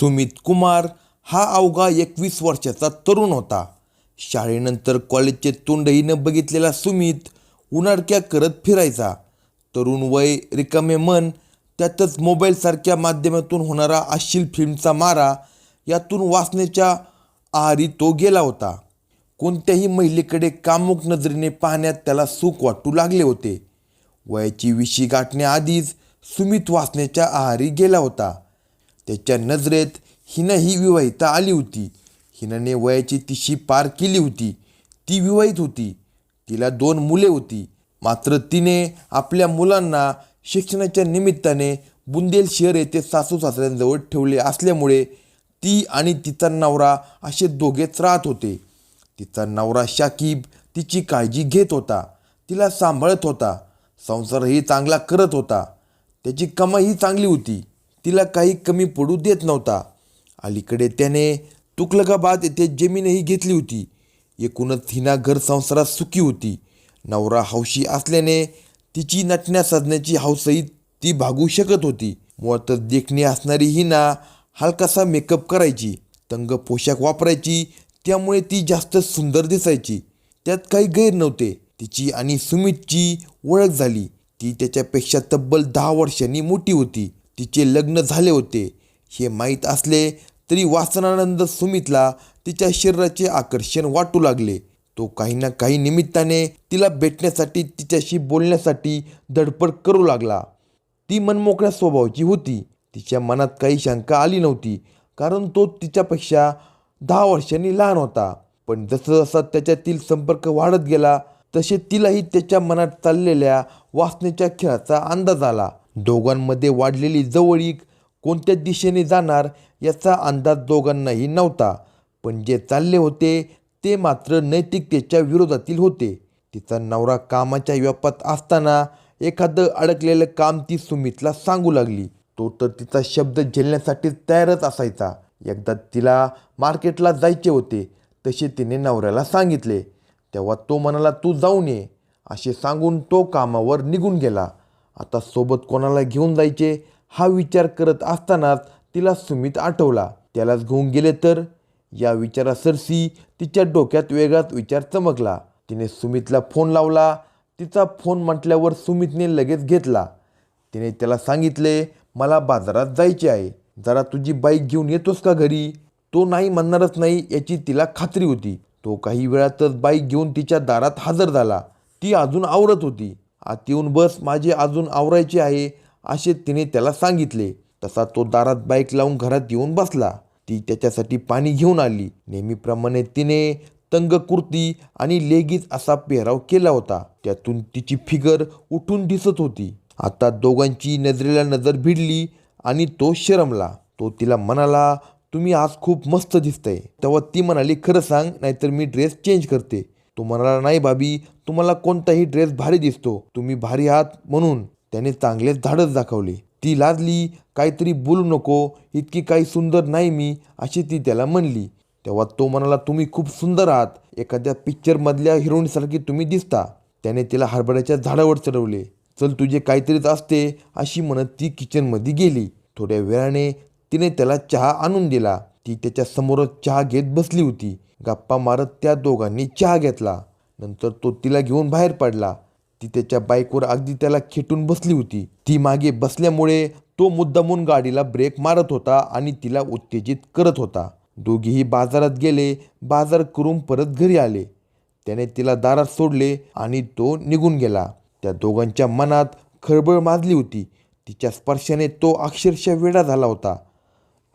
सुमित कुमार हा अवघा एकवीस वर्षाचा तरुण होता. शाळेनंतर कॉलेजचे तोंडही न बघितलेला सुमित उन्हाडक्या करत फिरायचा. तरुण वय रिकामे मन त्यातच मोबाईलसारख्या माध्यमातून होणारा अश्लील फिल्मचा मारा यातून वाचण्याच्या आहारी तो गेला होता. कोणत्याही महिलेकडे कामुक नजरेने पाहण्यात त्याला सुख वाटू लागले होते. वयाची विशी गाठण्याआधीच सुमित वाचण्याच्या आहारी गेला होता. त्याच्या नजरेत हिनंही विवाहिता आली होती. हिनाने वयाची तिशी पार केली होती. ती विवाहित होती. तिला दोन मुले होती. मात्र तिने आपल्या मुलांना शिक्षणाच्या निमित्ताने बुंदेल शहर येथे सासू सासऱ्यांजवळ ठेवले असल्यामुळे ती आणि तिचा नवरा असे दोघेच राहत होते. तिचा नवरा शाकीब तिची काळजी घेत होता. तिला सांभाळत होता. संसारही चांगला करत होता. त्याची कमाईही चांगली होती. तिला काही कमी पडू देत नव्हता. अलीकडे त्याने तुकलकाबाद येथे जमीनही घेतली होती. एकूणच हिना घर संसारात सुखी होती. नवरा हौशी असल्याने तिची नटण्या साधण्याची हौसही ती भागू शकत होती. मुळातच देखणी असणारी हिना हलकासा मेकअप करायची तंग पोशाख वापरायची त्यामुळे ती जास्त सुंदर दिसायची. त्यात काही गैर नव्हते. तिची आणि सुमितची ओळख झाली. ती त्याच्यापेक्षा तब्बल दहा वर्षांनी मोठी होती. तिचे लग्न झाले होते. हे माहीत असले तरी वासनानंद सुमितला तिच्या शरीराचे आकर्षण वाटू लागले. तो काही ना काही निमित्ताने तिला भेटण्यासाठी तिच्याशी बोलण्यासाठी धडपड करू लागला. ती मनमोकळ्या स्वभावाची होती. तिच्या मनात काही शंका आली नव्हती कारण तो तिच्यापेक्षा दहा वर्षांनी लहान होता. पण जसं जसा त्याच्यातील संपर्क वाढत गेला तसे तिलाही त्याच्या मनात चाललेल्या वासनेच्या खेळाचा अंदाज आला. दोघांमध्ये वाढलेली जवळीक कोणत्या दिशेने जाणार याचा अंदाज दोघांनाही नव्हता. पण जे चालले होते ते मात्र नैतिकतेच्या विरोधातील होते. तिचा नवरा कामाच्या व्यापात असताना एखादं अडकलेलं काम ती सुमितला सांगू लागली. तो तर तिचा शब्द झेलण्यासाठी तयारच असायचा. एकदा तिला मार्केटला जायचे होते तसे तिने नवऱ्याला सांगितले. तेव्हा तो म्हणाला तू जाऊन ये असे सांगून तो कामावर निघून गेला. आता सोबत कोणाला घेऊन जायचे हा विचार करत असतानाच तिला सुमित आठवला. त्यालाच घेऊन गेले तर? या विचारासरशी तिच्या डोक्यात वेगळाच विचार चमकला. तिने सुमितला फोन लावला. तिचा फोन म्हटल्यावर सुमितने लगेच घेतला. तिने त्याला सांगितले मला बाजारात जायचे आहे. जरा तुझी बाईक घेऊन येतोस का घरी? तो नाही म्हणणारच नाही याची तिला खात्री होती. तो काही वेळातच बाईक घेऊन तिच्या दारात हजर झाला. ती अजून आवरत होती. आत येऊन बस माझी अजून आवरायची आहे असे तिने त्याला सांगितले. तसा तो दारात बाईक लावून घरात येऊन बसला. ती त्याच्यासाठी पाणी घेऊन आली. नेहमीप्रमाणे तिने तंग कुर्ती आणि लेगीज असा पेहराव केला होता. त्यातून तिची फिगर उठून दिसत होती. आता दोघांची नजरेला नजर भिडली आणि तो शरमला. तो तिला म्हणाला तुम्ही आज खूप मस्त दिसतंय. तेव्हा ती म्हणाली खरं सांग नाहीतर मी ड्रेस चेंज करते. तो म्हणाला नाही भाभी तुम्हाला कोणताही ड्रेस भारी दिसतो. तुम्ही भारी आहात म्हणून. त्याने चांगलेच धाडस दाखवले. ती लाजली काहीतरी बोलू नको इतकी काही सुंदर नाही मी अशी ती त्याला म्हणली. तेव्हा तो म्हणाला तुम्ही खूप सुंदर आहात. एखाद्या पिक्चरमधल्या हिरोईनसारखी तुम्ही दिसता. त्याने तिला हरभऱ्याच्या झाडावर चढवले. चल तुझे काहीतरीच असते अशी म्हणत ती किचनमध्ये गेली. थोड्या वेळाने तिने त्याला चहा आणून दिला. ती त्याच्या समोरच चहा घेत बसली होती. गप्पा मारत त्या दोघांनी चहा घेतला. नंतर तो तिला घेऊन बाहेर पडला. ती त्याच्या बाईकवर अगदी त्याला खेटून बसली होती. ती मागे बसल्यामुळे तो मुद्दामून गाडीला ब्रेक मारत होता आणि तिला उत्तेजित करत होता. दोघेही बाजारात गेले. बाजार करून परत घरी आले. त्याने तिला दारात सोडले आणि तो निघून गेला. त्या दोघांच्या मनात खळबळ माजली होती. तिच्या स्पर्शाने तो अक्षरशः वेडा झाला होता.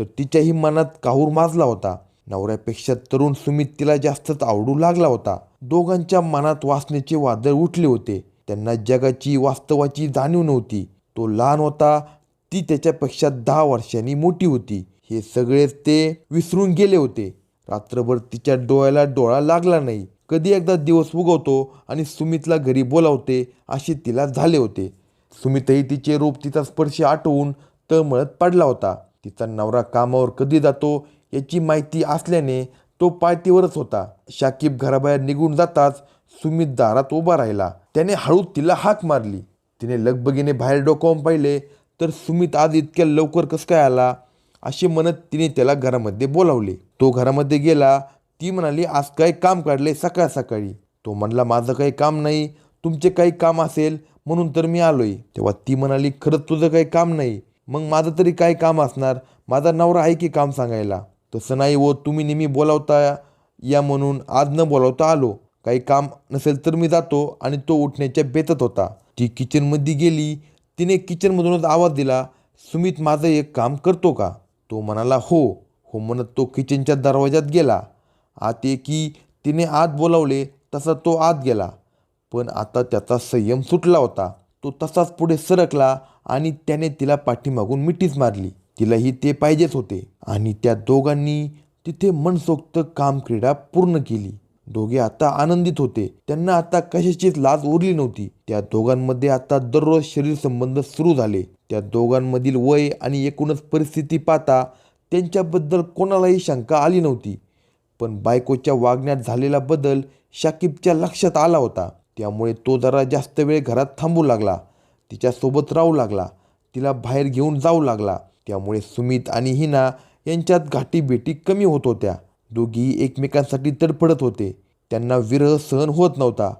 तर तिच्याही मनात काहूर माजला होता. नवऱ्यापेक्षा तरुण सुमित तिला जास्तच आवडू लागला होता. दोघांच्या मनात वासनेचे वादळ उठले होते. त्यांना जगाची वास्तवाची जाणीव नव्हती. तो लहान होता ती त्याच्यापेक्षा दहा वर्षांनी मोठी होती. हे सगळेच ते विसरून गेले होते. रात्रभर तिच्या डोळ्याला डोळा लागला नाही. कधी एकदा दिवस उगवतो आणि सुमितला घरी बोलावते असे तिला झाले होते. सुमितही तिचे रूप तिचा स्पर्श आठवून तळमळत पडला होता. तिचा नवरा कामावर कधी जातो याची माहिती असल्याने तो पायतीवरच होता. शाकिब घराबाहेर निघून जाताच सुमित दारात उभा राहिला. त्याने हळू तिला हाक मारली. तिने लगबगीने बाहेर डोकावून पाहिले तर सुमित आज इतक्या लवकर कसं काय आला? असे म्हणत तिने त्याला घरामध्ये बोलावले. तो घरामध्ये गेला. ती म्हणाली आज काय काम काढले सकाळ सकाळी. तो म्हणला माझं काही काम नाही. तुमचे काही काम असेल म्हणून तर मी आलोय. तेव्हा ती म्हणाली खरंच तुझं काही काम नाही. मग माझं तरी काय काम असणार? माझा नवरा आहे की काम सांगायला? तसं नाही हो तुम्ही नेहमी बोलावता या म्हणून आज न बोलावता आलो. काही काम नसेल तर मी जातो. आणि तो उठण्याच्या बेतत होता. ती किचनमध्ये गेली. तिने किचनमधूनच आवाज दिला सुमित माझं एक काम करतो का? तो म्हणाला हो. हो म्हणत तो किचनच्या दरवाज्यात गेला. आत की तिने आत बोलावले तसा तो आत गेला. पण आता त्याचा संयम सुटला होता. तो तसाच पुढे सरकला आणि त्याने तिला पाठीमागून मिठीच मारली. तिलाही ते पाहिजेच होते आणि त्या दोघांनी तिथे मनसोक्त कामक्रीडा पूर्ण केली. दोघे आता आनंदित होते. त्यांना आता कशाचीच लाज उरली नव्हती. त्या दोघांमध्ये आता दररोज शरीर संबंध सुरू झाले. त्या दोघांमधील वय आणि एकूणच परिस्थिती पाहता त्यांच्याबद्दल कोणालाही शंका आली नव्हती. पण बायकोच्या वागण्यात झालेला बदल शाकिबच्या लक्षात आला होता. त्यामुळे तो जरा जास्त वेळ घरात थांबू लागला. तिच्यासोबत राहू लागला. तिला बाहेर घेऊन जाऊ लागला. त्यामुळे सुमित आणि हिना यांच्यात गाठीभेटी कमी होत होत्या. दोघीही एकमेकांसाठी तडफडत होते. त्यांना विरह सहन होत नव्हता.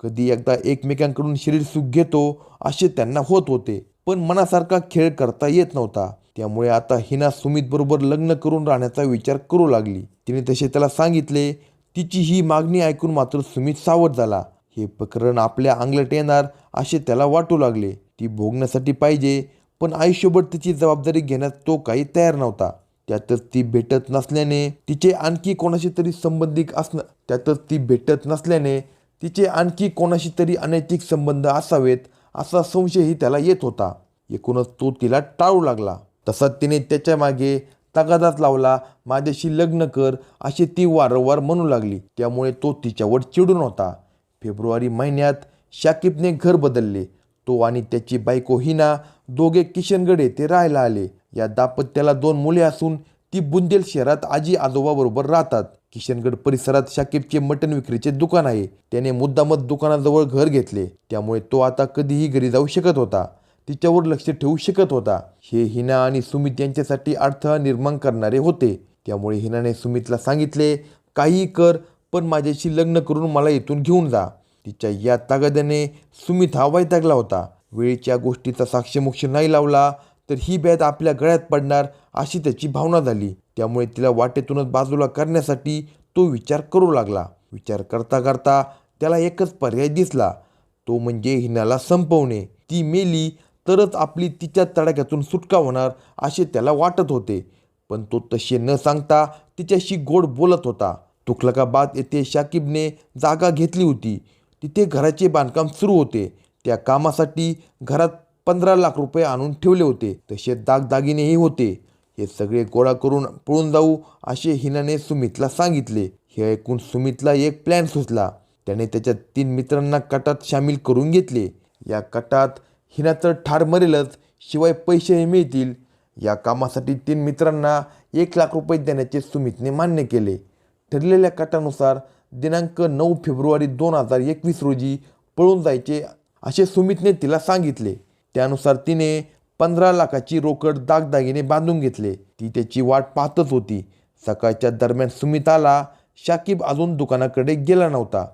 कधी एकदा एकमेकांकडून शरीर सुख घेतो असे त्यांना होत होते. पण मनासारखा खेळ करता येत नव्हता. त्यामुळे आता हिना सुमितबरोबर लग्न करून राहण्याचा विचार करू लागली. तिने तसे त्याला सांगितले. तिची ही मागणी ऐकून मात्र सुमित सावध झाला. हे प्रकरण आपल्या अंगलट येणार असे त्याला वाटू लागले. ती भोगण्यासाठी पाहिजे पण आयुष्यभर तिची जबाबदारी घेण्यात तो काही तयार नव्हता. त्यातच ती भेटत नसल्याने तिचे आणखी कोणाशी तरी संबंधित असणं त्यातच ती भेटत नसल्याने तिचे आणखी कोणाशी तरी अनैतिक संबंध असावेत असा संशयही त्याला येत होता. एकूणच तो तिला टाळू लागला. तसाच तिने त्याच्यामागे तगादाच लावला माझ्याशी लग्न कर अशी ती वारंवार म्हणू लागली. त्यामुळे तो तिच्यावर चिडून होता. फेब्रुवारी महिन्यात शाकिबने घर बदलले. तो आणि त्याची बायको हिना दोघे किशनगड येथे राहायला आले. या दाम्पत्याला दोन मुले असून ती बुंदेल शहरात आजी आजोबाबरोबर राहतात. किशनगड परिसरात शाकिबचे मटण विक्रीचे दुकान आहे. त्याने मुद्दामत दुकानाजवळ घर घेतले. त्यामुळे तो आता कधीही घरी जाऊ शकत होता. तिच्यावर लक्ष ठेवू शकत होता. हे हिना आणि सुमित यांच्यासाठी अडथळा निर्माण करणारे होते. त्यामुळे हिनाने सुमितला सांगितले काहीही कर पण माझ्याशी लग्न करून मला इथून घेऊन जा. तिच्या या तागद्याने सुमित हा वैतागला होता. वेळेच्या गोष्टीचा साक्षमोक्ष नाही लावला तर ही बॅद आपल्या गळ्यात पडणार अशी त्याची भावना झाली. त्यामुळे तिला वाटेतूनच बाजूला करण्यासाठी तो विचार करू लागला. विचार करता करता त्याला एकच पर्याय दिसला. तो म्हणजे हिनाला संपवणे. ती मेली तरच आपली तिच्या तडाख्यातून सुटका होणार असे त्याला वाटत होते. पण तो तसे न सांगता तिच्याशी गोड बोलत होता. तुखलकाबाद येथे शाकिबने जागा घेतली होती. तिथे घराचे बांधकाम सुरू होते. त्या कामासाठी घरात पंधरा लाख रुपये आणून ठेवले होते. तसे दागदागिनेही होते. हे सगळे गोळा करून पळून जाऊ असे हिनाने सुमितला सांगितले. हे ऐकून सुमितला एक प्लॅन सुचला. त्याने त्याच्या तीन मित्रांना कटात सामील करून घेतले. या कटात हिना तर ठार मरेलच शिवाय पैसेही मिळतील. या कामासाठी तीन मित्रांना एक लाख रुपये देण्याचे सुमितने मान्य केले. ठरलेल्या कटानुसार दिनांक नऊ फेब्रुवारी दोन हजार एकवीस रोजी पळून जायचे असे सुमितने तिला सांगितले. त्यानुसार तिने पंधरा लाखाची रोकड दागदागिने बांधून घेतले. ती त्याची वाट पाहतच होती. सकाळच्या दरम्यान सुमित आला शाकिब अजून दुकानाकडे गेला नव्हता.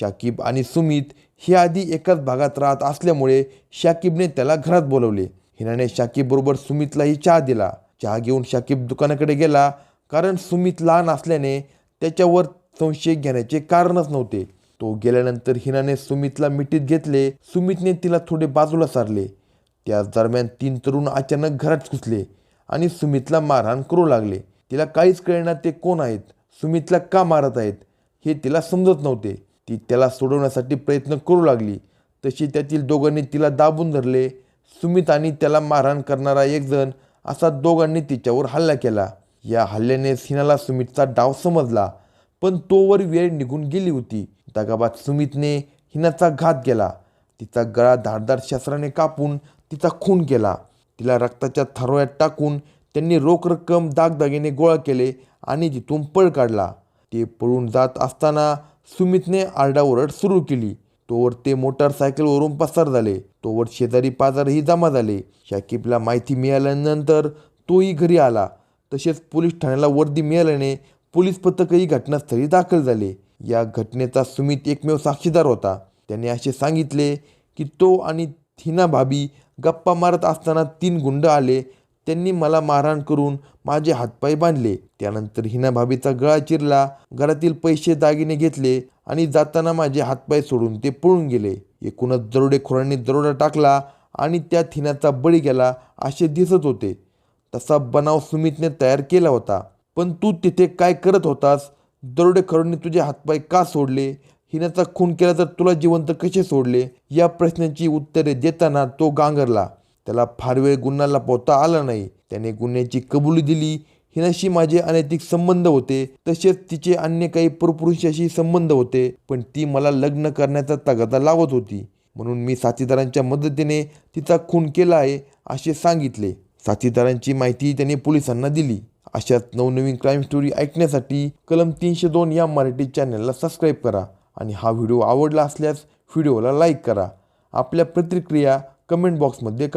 शाकिब आणि सुमित हे आधी एकाच भागात राहत असल्यामुळे शाकिबने त्याला घरात बोलवले. हिनाने शाकिबबरोबर सुमितलाही चहा दिला. चहा घेऊन शाकिब दुकानाकडे गेला. कारण सुमित लहान असल्याने त्याच्यावर संशय घेण्याचे कारणच नव्हते. तो गेल्यानंतर हिनाने सुमितला मिठीत घेतले. सुमितने तिला थोडे बाजूला सारले. त्याच दरम्यान तीन तरुण अचानक घरात घुसले आणि सुमितला मारहाण करू लागले. तिला काहीच कळणार ते कोण आहेत सुमितला का मारत आहेत हे तिला समजत नव्हते. ती त्याला सोडवण्यासाठी प्रयत्न करू लागली. तशी त्यातील दोघांनी तिला दाबून धरले. सुमित आणि त्याला मारहाण करणारा एकजण असा दोघांनी तिच्यावर हल्ला केला. या हल्ल्याने हिनाला सुमितचा डाव समजला पण तोवर वेळ निघून गेली होती. दगाबाद सुमितने हिनाचा घात केला. तिचा गळा धारदार शस्त्राने कापून तिचा खून केला. तिला रक्ताच्या थारोळ्यात टाकून त्यांनी रोख रक्कम दागदागिने गोळा केले आणि तिथून पळ काढला. ते पळून जात असताना सुमितने आरडाओरड सुरू केली. तोवर ते मोटारसायकलवरून पसार झाले. तोवर शेजारी पाजारही जमा झाले. शाकिबला माहिती मिळाल्यानंतर तोही घरी आला. तसेच पोलीस ठाण्याला वर्दी मिळाल्याने पोलीस पथकही घटनास्थळी दाखल झाले. या घटनेचा सुमित एकमेव साक्षीदार होता. त्याने असे सांगितले की तो आणि हिना भाभी गप्पा मारत असताना तीन गुंड आले. त्यांनी मला मारहाण करून माझे हातपाय बांधले. त्यानंतर हिना भाभीचा गळा चिरला घरातील पैसे दागिने घेतले आणि जाताना माझे हातपाय सोडून ते पळून गेले. एकूणच दरोडेखोरांनी दरोडा टाकला आणि त्यात हिनाचा बळी गेला असे दिसत होते. तसा बनाव सुमितने तयार केला होता. पण तू तिथे काय करत होतास? दरोडेखोरांनी तुझे हातपाय का सोडले? हिनाचा खून केला तर तुला जिवंत कसे सोडले? या प्रश्नाची उत्तरे देताना तो गांगरला. त्याला फार वेळ गुन्हा लपवता आला नाही. त्याने गुन्ह्याची कबुली दिली. हिनाशी माझे अनैतिक संबंध होते. तसेच तिचे अन्य काही परपुरुषाशी संबंध होते. पण ती मला लग्न करण्याचा तगादा लावत होती. म्हणून मी साथीदारांच्या मदतीने तिचा खून केला आहे असे सांगितले. साथीदारांची माहिती त्यांनी पोलिसांना दिली. अशाच नवनवीन क्राईम स्टोरी ऐकण्यासाठी कलम तीनशे दोन या मराठी चॅनलला सबस्क्राईब करा आणि हा व्हिडिओ आवडला असल्यास व्हिडिओला लाईक करा. आपल्या प्रतिक्रिया कमेंट बॉक्समध्ये